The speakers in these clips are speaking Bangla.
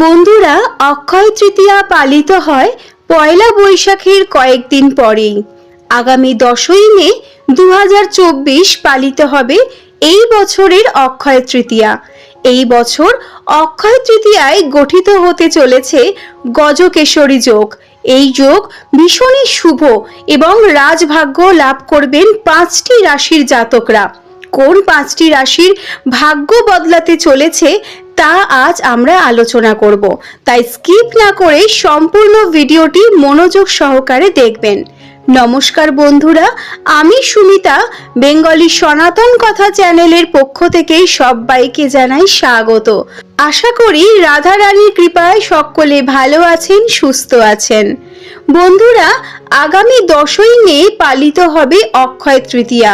বন্ধুরা অক্ষয় তৃতীয়া পালিত হয় পয়লা বৈশাখের কয়েকদিন পরেই। আগামী দশই মে দু হাজার চব্বিশ পালিত হবে এই বছরের অক্ষয় তৃতীয়া। এই বছর অক্ষয় তৃতীয়ায় গঠিত হতে চলেছে গজকেশরী যোগ। এই যোগ ভীষণই শুভ এবং রাজভাগ্য লাভ করবেন পাঁচটি রাশির জাতকরা। কোন পাঁচটি রাশির ভাগ্য বদলাতে চলেছে তা আজ আমরা আলোচনা করব। তাই স্কিপ না করে সম্পূর্ণ ভিডিওটি মনোযোগ সহকারে দেখবেন। নমস্কার বন্ধুরা, আমি সুমিতা, বেঙ্গলি সনাতন কথা চ্যানেলের পক্ষ থেকে সবাইকে জানাই স্বাগত। আশা করি রাধারানীর কৃপায় সকলে ভালো আছেন, সুস্থ আছেন। বন্ধুরা আগামী দশই মে পালিত হবে অক্ষয় তৃতীয়া।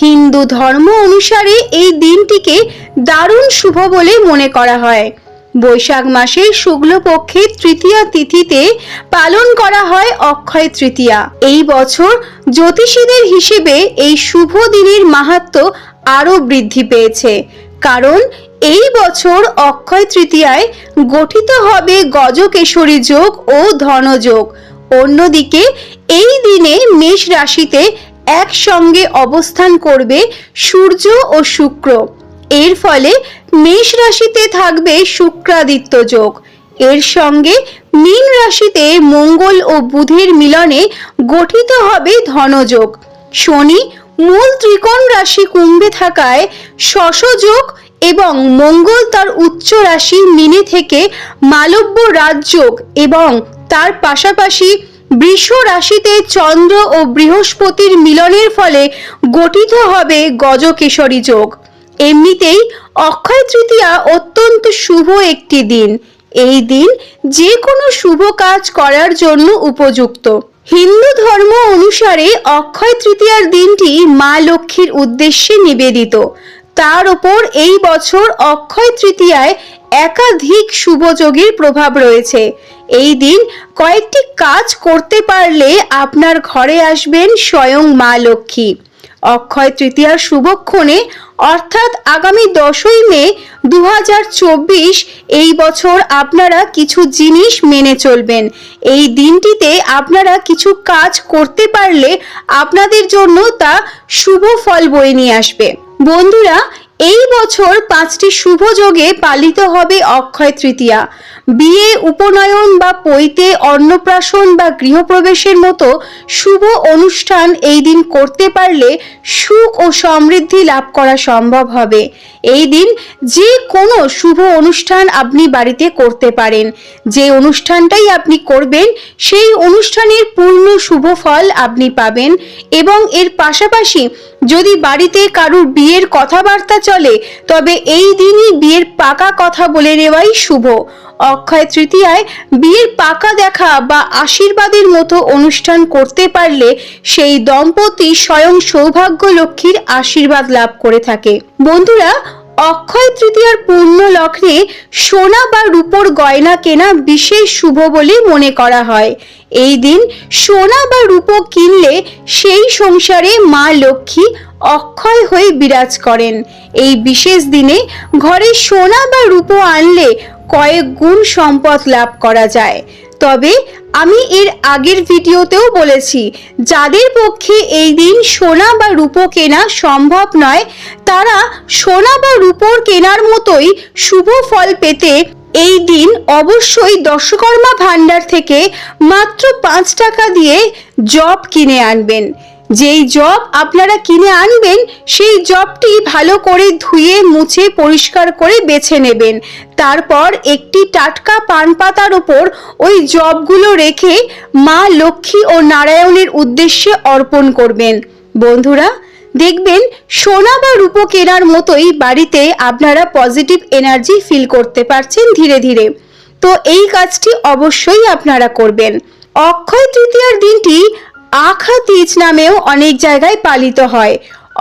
হিন্দু ধর্ম অনুসারে এই দিনটিকে দারুণ শুভ বলে মনে করা হয়। বৈশাখ মাসের শুক্লপক্ষের তৃতীয়া তিথিতে পালন করা হয় অক্ষয় তৃতীয়া। এই বছর জ্যোতিষীদের হিসেবে এই শুভ দিনের মাহাত্ম আরও বৃদ্ধি পেয়েছে। কারণ এই বছর অক্ষয় তৃতীয়ায় গঠিত হবে গজকেশরী যোগ ও ধনযোগ। অন্যদিকে, এই দিনে মেষ রাশিতে একসঙ্গে অবস্থান করবে সূর্য ও শুক্র। এর ফলে মেষ রাশিতে থাকবে শুক্রাদিত্য যোগ। এর সঙ্গে মীন রাশিতে মঙ্গল ও বুধের মিলনে গঠিত হবে ধনযোগ। শনি মূল ত্রিকোণ রাশি কুম্ভে থাকায় শশযোগ এবং মঙ্গল তার উচ্চ রাশি মিনে থেকে মালব্য রাজযোগ এবং তার পাশাপাশি বৃষ রাশিতে চন্দ্র ও বৃহস্পতির মিলনের ফলে গঠিত হবে গজকেশরী যোগ। এমনিতেই অক্ষয় তৃতীয়া অত্যন্ত শুভ একটি দিন। এই দিন যে কোনো শুভ কাজ করার জন্য উপযুক্ত। হিন্দু ধর্ম অনুসারে অক্ষয় তৃতীয়ার দিনটি মা লক্ষ্মীর উদ্দেশ্যে নিবেদিত। তার ওপর এই বছর অক্ষয় তৃতীয়ায় একাধিক শুভযোগীর প্রভাব রয়েছে। এই দিন কয়েকটি কাজ করতে পারলে আপনার ঘরে আসবেন স্বয়ং মা লক্ষ্মী। অক্ষয় তৃতীয়ার শুভক্ষণে, অর্থাৎ আগামী দশই মে দু হাজার চব্বিশ, এই বছর আপনারা কিছু জিনিস মেনে চলবেন। এই দিনটিতে আপনারা কিছু কাজ করতে পারলে আপনাদের জন্য তা শুভ ফল বয়ে নিয়ে আসবে। বন্ধুরা এই বছর পাঁচটি শুভ যোগে পালিত হবে অক্ষয় তৃতীয়া। বিয়ে, উপনয়ন বা পৈতে অন্নপ্রাশন বা গৃহপ্রবেশের মতো শুভ অনুষ্ঠান এই দিন করতে পারলে সুখ ও সমৃদ্ধি লাভ করা সম্ভব হবে। এই দিন যে কোনো শুভ অনুষ্ঠান আপনি বাড়িতে করতে পারেন। যে অনুষ্ঠানটাই আপনি করবেন, সেই অনুষ্ঠানের পূর্ণ শুভ ফল আপনি পাবেন এবং এর পাশাপাশি যদি বাড়িতে কারুর বিয়ের কথাবার্তা চলে, তবে এই দিনই বিয়ের পাকা কথা বলে নেওয়াই শুভ। অক্ষয় তৃতীয়ায় বিয়ের পাকা দেখা বা আশীর্বাদের মতো অনুষ্ঠান করতে পারলে সেই দম্পতি স্বয়ং সৌভাগ্য লক্ষ্মীর আশীর্বাদ লাভ করে থাকে। বন্ধুরা, অক্ষয় তৃতীয়ার পূর্ণ লগ্নে সোনা বা রূপোর গয়না কেনা বিশেষ শুভ বলে মনে করা হয়। এই দিন সোনা বা রূপো কিনলে সেই সংসারে মা লক্ষ্মী অক্ষয় হয়ে বিরাজ করেন। এই বিশেষ দিনে ঘরে সোনা বা রূপো আনলে কয়েক গুণ সম্পদ লাভ করা যায়। তবে আমি এর আগের ভিডিওতেও বলেছি, যাদের পক্ষে এই দিন সোনা বা রূপো কেনা সম্ভব নয়, তারা সোনা বা রূপোর কেনার মতোই শুভ ফল পেতে এই দিন অবশ্যই দশকর্মা ভাণ্ডার থেকে মাত্র পাঁচ টাকা দিয়ে জব কিনে আনবেন। যেই জব আপনারা কিনে আনবেন, সেই জবটি ভালো করে ধুয়ে, মুছে, পরিষ্কার করে বেছে নেবেন। তারপর একটি টাটকা পান পাতার ওপর ওই জবগুলো রেখে মা লক্ষ্মী ও নারায়ণের উদ্দেশ্যে অর্পণ করবেন। বন্ধুরা, দেখবেন সোনা বা রূপো কেনার মতোই বাড়িতে আপনারা পজিটিভ এনার্জি ফিল করতে পারছেন ধীরে ধীরে। তো এই কাজটি অবশ্যই আপনারা করবেন। অক্ষয় তৃতীয়ার দিনটি আখা তীজ নামেও অনেক জায়গায় পালিত হয়।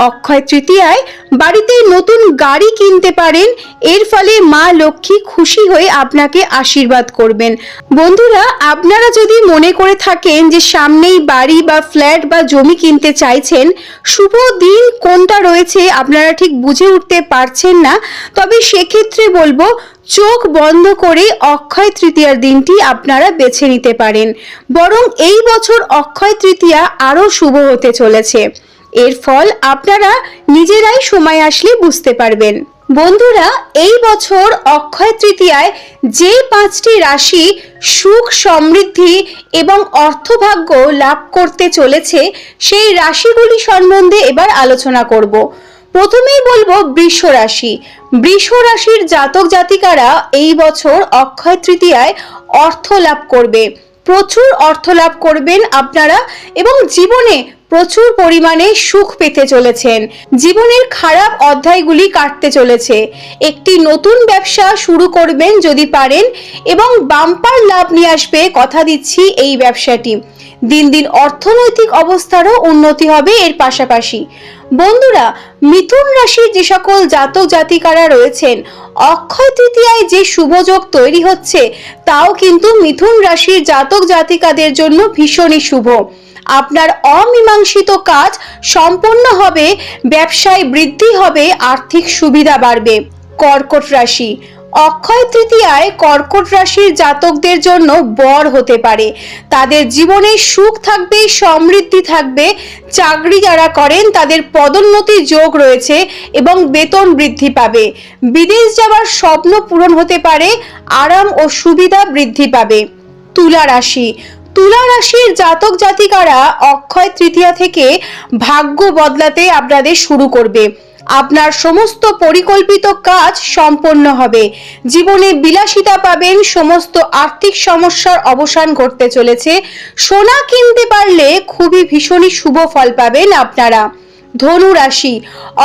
অক্ষয় তৃতীয়ায় বাড়িতে নতুন গাড়ি কিনতে পারেন। এর ফলে মা লক্ষ্মী খুশি হয়ে আপনাকে আশীর্বাদ করবেন। বন্ধুরা, আপনারা যদি মনে করে থাকেন যে সামনেই বাড়ি বা ফ্ল্যাট বা জমি কিনতে চাইছেন, শুভ দিন কোনটা রয়েছে আপনারা ঠিক বুঝে উঠতে পারছেন না। তবে সেক্ষেত্রে বলব, চোখ বন্ধ করে অক্ষয় তৃতীয়ার দিনটি আপনারা বেছে নিতে পারেন। বরং এই বছর অক্ষয় তৃতীয়া আরও শুভ হতে চলেছে। এর ফল আপনারা নিজেরাই সময় আসলে বুঝতে পারবেন। বন্ধুরা, এই বছর অক্ষয় তৃতীয়ায় যে পাঁচটি রাশি সুখ, সমৃদ্ধি এবং অর্থভাগ্য লাভ করতে চলেছে, সেই রাশিগুলি সম্বন্ধে এবার আলোচনা করব। প্রথমেই বলব বৃষ রাশি। বৃষ রাশির জাতক জাতিকারা এই বছর অক্ষয় তৃতীয়ায় অর্থ লাভ করবে। প্রচুর অর্থ লাভ করবেন আপনারা এবং জীবনে প্রচুর পরিমাণে সুখ পেতে চলেছেন। জীবনের খারাপ অধ্যায়গুলি কাটতে চলেছে। একটি নতুন ব্যবসা শুরু করবেন যদি পারেন এবং বাম্পার লাভ নিয়ে আসবে, কথা দিচ্ছি এই ব্যবসাটি। দিন দিন অর্থনৈতিক অবস্থারও উন্নতি হবে এর পাশাপাশি। বন্ধুরা, মিথুন রাশির যে সকল জাতক জাতিকারা রয়েছেন, অক্ষয় তৃতীয়ায় যে শুভযোগ তৈরি হচ্ছে, তাও কিন্তু মিথুন রাশির জাতক জাতিকাদের জন্য ভীষণই শুভ। আপনার অমীমাংসিত কাজ সম্পন্ন হবে, ব্যবসায় বৃদ্ধি হবে, আর্থিক সুবিধা বাড়বে। কর্কট রাশি অক্ষয় তৃতীয়ায় কর্কট রাশির জাতকদের জন্য বর হতে পারে। তাদের জীবনে সুখ থাকবে, সমৃদ্ধি থাকবে, চাকরি যারা করেন তাদের পদোন্নতি যোগ রয়েছে এবং বেতন বৃদ্ধি পাবে। বিদেশ যাওয়ার স্বপ্ন পূরণ হতে পারে, আরাম ও সুবিধা বৃদ্ধি পাবে। তুলা রাশি। তুলা রাশির জাতক জাতিকারা অক্ষয় তৃতীয়া থেকে ভাগ্য বদলাতে আপনাদের শুরু করবে। আপনার সমস্ত পরিকল্পিত কাজ সম্পন্ন হবে। জীবনে বিলাসিতা পাবেন, সমস্ত আর্থিক সমস্যার অবসান ঘটতে চলেছে। সোনা কিনতে পারলে খুবই ভীষণই শুভ ফল পাবেন আপনারা। ধনু রাশি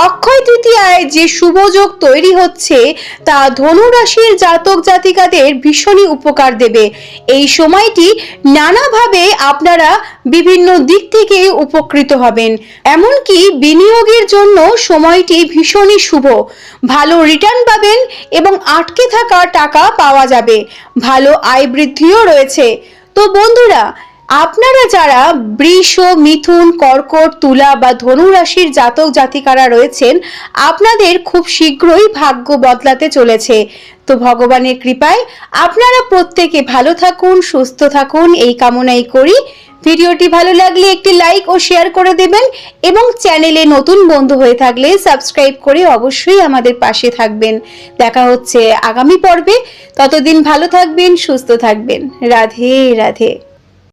অক্ষয় তৃতীয়ায় যে শুভযোগ তৈরি হচ্ছে, তা ধনু রাশির জাতক জাতিকাদের ভীষণই উপকার দেবে। এই সময়টি নানাভাবে আপনারা বিভিন্ন দিক থেকে উপকৃত হবেন। এমনকি বিনিয়োগের জন্য সময়টি ভীষণই শুভ। ভালো রিটার্ন পাবেন এবং আটকে থাকা টাকা পাওয়া যাবে। ভালো আয় বৃদ্ধিও রয়েছে। তো বন্ধুরা আপনারা যারা বৃষ, মিথুন, কর্কট, তুলা বা ধনু রাশির জাতক জাতিকারা রয়েছেন, আপনাদের খুব শীঘ্রই ভাগ্য বদলাতে চলেছে। তো ভগবানের কৃপায় আপনারা প্রত্যেকে ভালো থাকুন, সুস্থ থাকুন, এই কামনাই করি। ভিডিওটি ভালো লাগলে একটি লাইক ও শেয়ার করে দেবেন এবং চ্যানেলে নতুন বন্ধু হয়ে থাকলে সাবস্ক্রাইব করে অবশ্যই আমাদের পাশে থাকবেন। দেখা হচ্ছে আগামী পর্বে। ততদিন ভালো থাকবেন, সুস্থ থাকবেন। রাধে রাধে।